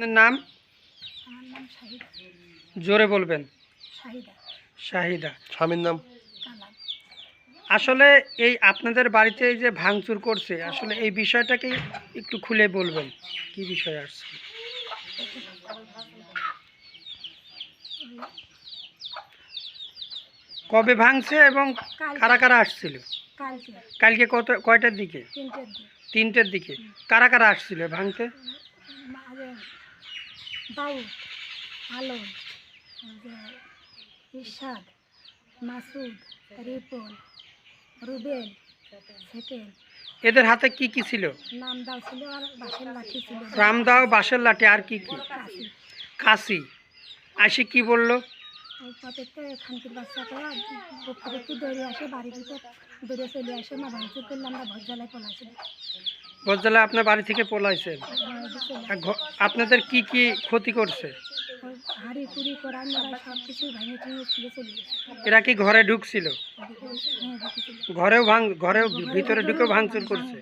আপনার নাম? আমার নাম শাহিদা। জোরে বলবেন। শাহিদা। শাহিদা। স্বামীর নাম? কালাম আসলে এই আপনাদের বাড়িতে এই যে ভাঙচুর করছে আসলে এই বিষয়টাকে একটু খুলে বলবেন। কি বিষয় আসছে? কবে ভাঙছে এবং কারা কারা আসছিল? কালকে। কালকে কত কয়টার দিকে? তিনটের দিকে। কারা কারা আসছিল ভাঙতে? দাউদ আলম ইরশাদ মাসুদ রিপন রুবেল সেকেন্ড এদের হাতে কি কি ছিল? নাম দাও ছিল আর বাসের লাঠি ছিল। রামদাও বাঁশের লাঠি আর কি কি? কাশি। কাশি। আসি কি বলল? খানকির বাচ্চাটা দৌড়ে আসে বাড়ির ভিতর দৌড়ে চলে আসে মা ভাঙচুর করলে আমরা ভোজ জ্বালায় পলাইছিলাম বজ্জালা আপনার বাড়ি থেকে পলাইছেন। আর আপনাদের কি কি ক্ষতি করছে? এরা কি ঘরে ঢুকছিল? ঘরেও ভাঙ ঘরেও ভিতরে ঢুকেও ভাঙচুর করছে।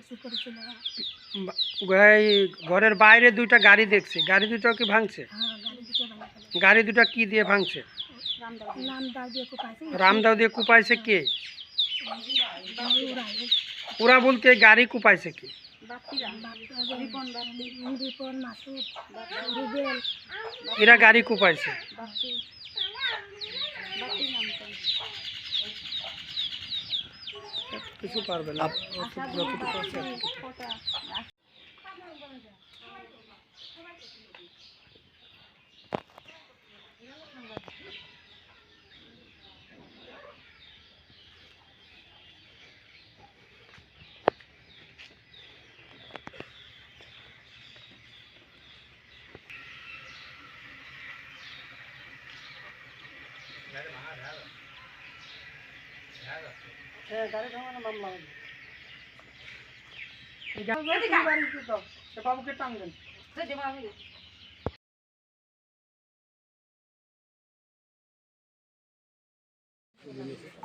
ঘরের বাইরে দুইটা গাড়ি দেখছি। গাড়ি দুটো কি ভাঙছে? গাড়ি দুটো কি দিয়ে ভাঙছে? রামদাও দিয়ে কুপাইছে কে? ওরা বলতে গাড়ি কুপাইছে কে? রিপন রিপন মাসুদ রুবেল। এরা গাড়ি কুপাইছে। কিছু পারবে না। হ্যাঁ, গাড়ি মামলা হবে। বাবুকে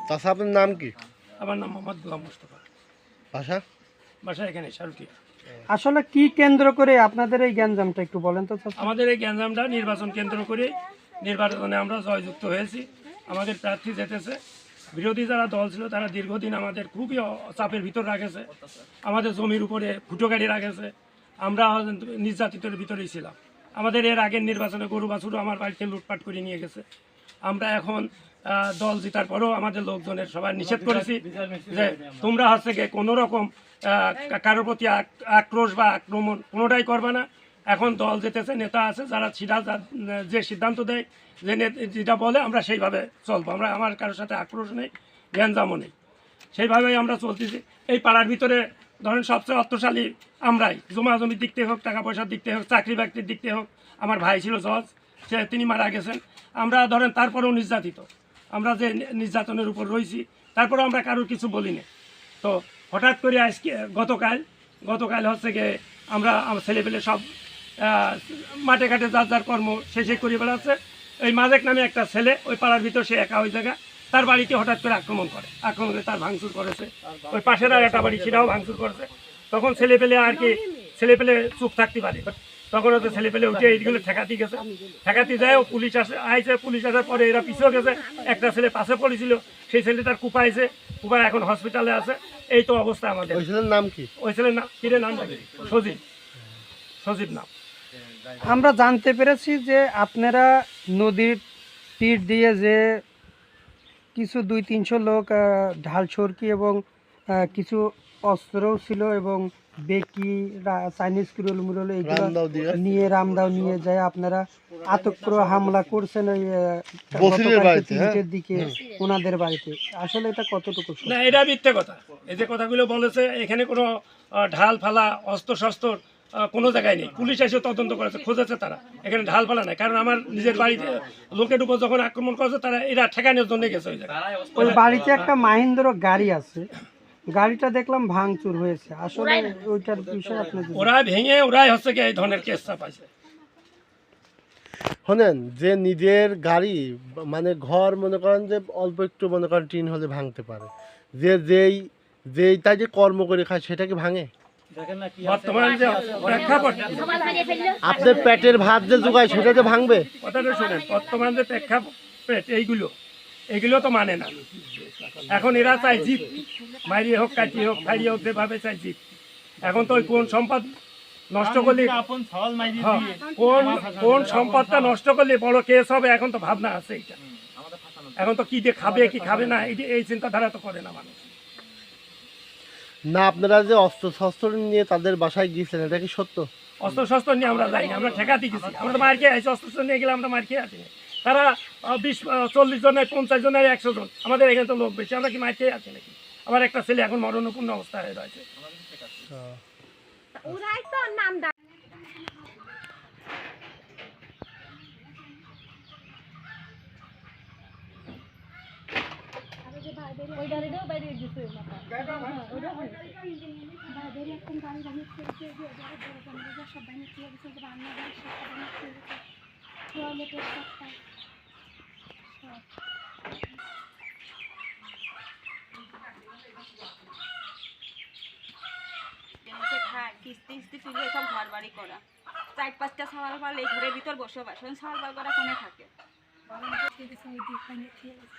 চাষা আপনার নাম কি? আমার নাম মোহাম্মদ গুলাম মুস্তফা। ভাষা বাসা এখানে শারুটিয়া আসলে কি কেন্দ্র করে আপনাদের এই গ্যাঞ্জামটা একটু বলেন তো আমাদের এই গ্যাঞ্জামটা নির্বাচন কেন্দ্র করে নির্বাচনে আমরা জয়যুক্ত হয়েছি। আমাদের প্রার্থী জিতেছে বিরোধী যারা দল ছিল তারা দীর্ঘদিন আমাদের খুবই চাপের ভিতর রাখেছে। আমাদের জমির উপরে ফুটো গাড়ি রাখেছে। আমরা নির্যাতিতের ভিতরেই ছিলাম। আমাদের এর আগের নির্বাচনে গরু বাছুরও আমার বাড়িতে লুটপাট করে নিয়ে গেছে। আমরা এখন দল জেতার পরেও আমাদের লোকজনের সবাই নিষেধ করেছি যে তোমরা হচ্ছে গিয়ে কোনো রকম কারোর প্রতি আক্রোশ বা আক্রমণ কোনোটাই করবে না। এখন দল যেতেছে, নেতা আছে, যারা সিধা যে সিদ্ধান্ত দেয়, যে যেটা বলে, আমরা সেইভাবে চলবো। আমরা, আমার কারোর সাথে আক্রোশ নেই জ্ঞানজামও নেই। সেইভাবেই আমরা চলতেছি। এই পাড়ার ভিতরে ধরেন সবচেয়ে অর্থশালী আমরাই। জমা জমির দিক থেকে হোক, টাকা পয়সার দিক থেকে হোক, চাকরি বাকরির দিক থেকে হোক, আমার ভাই ছিল জজ, সে, তিনি মারা গেছেন। আমরা ধরেন তারপরেও নির্যাতিত। আমরা যে নির্যাতনের উপর রয়েছি, তারপরেও আমরা কারোর কিছু বলি না। তো হঠাৎ করে আজকে, গতকাল গতকাল হচ্ছে গিয়ে আমরা, আমার ছেলেপেলে সব মাঠে ঘাটে যার যার কর্ম শেষে করে বেড়াচ্ছে ওই মাজেক নামে একটা ছেলে ওই পাড়ার ভিতর সে একা ওই জায়গা। তার বাড়িতে হঠাৎ করে আক্রমণ করে। আক্রমণ করে তার ভাঙচুর করেছে। ওই পাশের আর একটা বাড়ি সেটাও ভাঙচুর করেছে। তখন ছেলে পেলে আর কি ছেলে পেলে চুপ থাকতে পারে। তখন হচ্ছে ছেলে পেলে উঠে এইগুলো ঠেকাতে গেছে। ঠেকাতে যায় পুলিশ আসে আইছে পুলিশ আসার পরে এরা পিছিয়ে গেছে। একটা ছেলে পাশে পড়েছিল সেই ছেলে তার কুপাইছে কুপায় এখন হসপিটালে আছে। এই তো অবস্থা আমাদের। ওই ছেলের নাম কি? ওই ছেলের নাম কিরে নাম? সজীব। সজীব নাম। আমরা জানতে পেরেছি যে আপনারা নদীর তীর দিয়ে যে কিছু দুই তিনশো লোক ঢাল ছড়কি এবং কিছু অস্ত্রও ছিল এবং বেকি চাইনিজ কিরোল মুরল এগুলো নিয়ে রামদাও নিয়ে যায় আপনারা। আতক্র হামলা করছেন ওই হ্যাঁ? তিনটের দিকে ওনাদের বাড়িতে। আসলে এটা কতটুকু না এটা মিথ্যে কথা। এই যে কথাগুলো বলেছে এখানে কোনো ঢাল ফালা অস্ত্র শস্ত্র কোনো জায়গায় নেই। পুলিশ এসে তদন্ত করেছে খুঁজেছে তারা। এখানে ঢাল ফালা নাই কারণ আমার নিজের বাড়িতে লোকের উপর যখন আক্রমণ করেছে তারা এরা ঠেকানোর জন্য গেছে ওই জায়গায়। ওই বাড়িতে একটা মাহিন্দ্র গাড়ি আছে। গাড়িটা দেখলাম ভাঙচুর হয়েছে। আসলে ওইটার বিষয়ে আপনি ওরা ভেঙে ওরাই হচ্ছে কি এই ধরনের কেস চাপাইছে। শোনেন যে নিজের গাড়ি মানে ঘর মনে করেন যে অল্প একটু মনে করেন টিন হলে ভাঙতে পারে। যে যেই যেই তাই যে কর্ম করে খায় সেটা কি ভাঙে? আপনার পেটের ভাত যে জোগায় সেটা যে ভাঙবে? কথাটা শোনেন বর্তমান যে প্রেক্ষাপট এইগুলো এগুলো তো মানে না। এখন এরা চাই জিত মারিয়ে হোক কাটিয়ে হোক ফাইরিয়ে হোক যেভাবে চাই জিত এখন তো ওই কোন সম্পদ নষ্ট করলে হ্যাঁ, কোন কোন সম্পদটা নষ্ট করলে বড় কেস হবে এখন তো ভাবনা আছে এইটা। এখন তো কি দিয়ে খাবে কি খাবে না এই এই চিন্তাধারা তো করে না মানুষ। না আপনারা যে অস্ত্র শস্ত্র নিয়ে তাদের বাসায় গিয়েছিলেন এটা কি সত্য? অস্ত্র শস্ত্র নিয়ে আমরা যাইনি আমরা ঠেকাতে গেছি। আমরা তো মার খেয়ে আছি অস্ত্র শস্ত্র নিয়ে গেলে আমরা মার খেয়ে আছি। তারা বিশ চল্লিশ জনের পঞ্চাশ জনের একশো জন আমাদের এখানে তো লোক বেশি আমরা কি মার খেয়ে আছি নাকি? আমার একটা ছেলে এখন মরণপূর্ণ অবস্থা হচ্ছে কিস্তি কিস্তি তুলে সব ঘর বাড়ি করা। চার পাঁচটা সাওয়াল পাল ঘরের ভিতর এখন সাওয়াল পাল করা কোনে থাকে গরম খেয়ে গেছে ওই দিক ভাঙিয়ে খেয়ে গেছে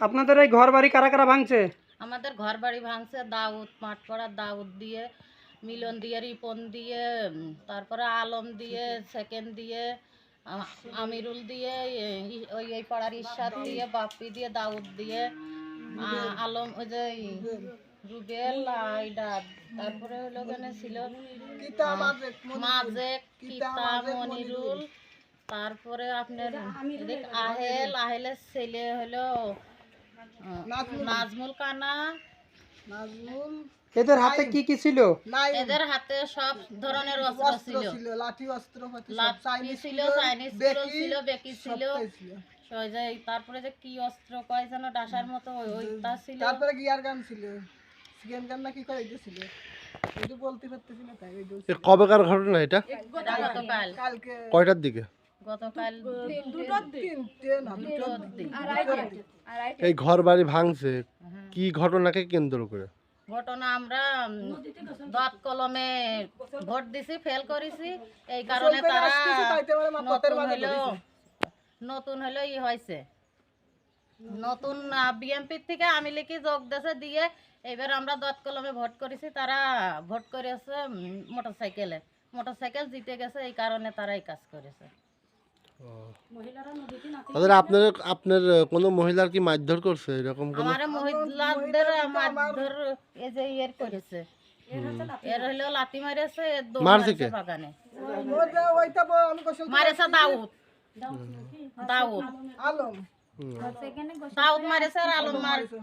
আপনাদের এই ঘর বাড়ি কারা কারা ভাঙছে? আমাদের ঘর বাড়ি ভাঙছে, দাউদ, মাঠপাড়া, দাউদ দিয়ে মিলন দিয়ে রিপন দিয়ে তারপরে আলম দিয়ে সেকেন্ড দিয়ে আমিরুল দিয়ে ওই এই পাড়ার ইশাদ দিয়ে বাপ্পি দিয়ে দাউদ দিয়ে আলম ওই যে রুবেল আইডা তারপরে হলো ওখানে ছিল মাজেক কিতা মনিরুল তারপরে আপনার আহেল আহেলের ছেলে হলো নাজমুল। কানা। এদের হাতে কি কি ছিল? এদের হাতে সব ধরনের অস্ত্র ছিল। লাঠি অস্ত্র চাইনিজ ছিল চাইনিজ ছিল বেকি ছিল। তারপরে যে কি অস্ত্র কয় যেন ডাসার মতো ওই- ছিল। তারপরে গিয়ার গান ছিল? সিকেন গান না কি করে এটা ছিল এটা বলতে পারতেছি না তাই কবেকার ঘটনা এটা? কালকে কয়টার গতকাল দিক। এই ঘর বাড়ি ভাঙছে কি ঘটনাকে কেন্দ্র করে? ঘটনা আমরা দত কলমে ভোট দিছি ফেল করেছি। এই কারণে তারা নতুন মাঝে হইল নতুন হইল ই হয়েছে। নতুন বিএমপি থেকে আমি লিখি যোগ দেশে দিয়ে এবার আমরা দত কলমে ভোট করেছি তারা ভোট করেছে মোটর সাইকেলে মোটর সাইকেল জিতে গেছে এই কারণে তারা এই কাজ করেছে। তাদের আপনার আপনার কোনো মহিলার কি মারধর করছে? এরকম কোনো আমার মহিলাদের মারধর এই যে ইয়ের করেছে। এর হইল লাথি মারেছে এর মারছে মারছে কে? বাগানে। ওইটা ওইটা বল, আমি কইছি মারেছে দাউদ। দাউদ। আলম। দাউদ মারেছে আর আলম মার মারিছে।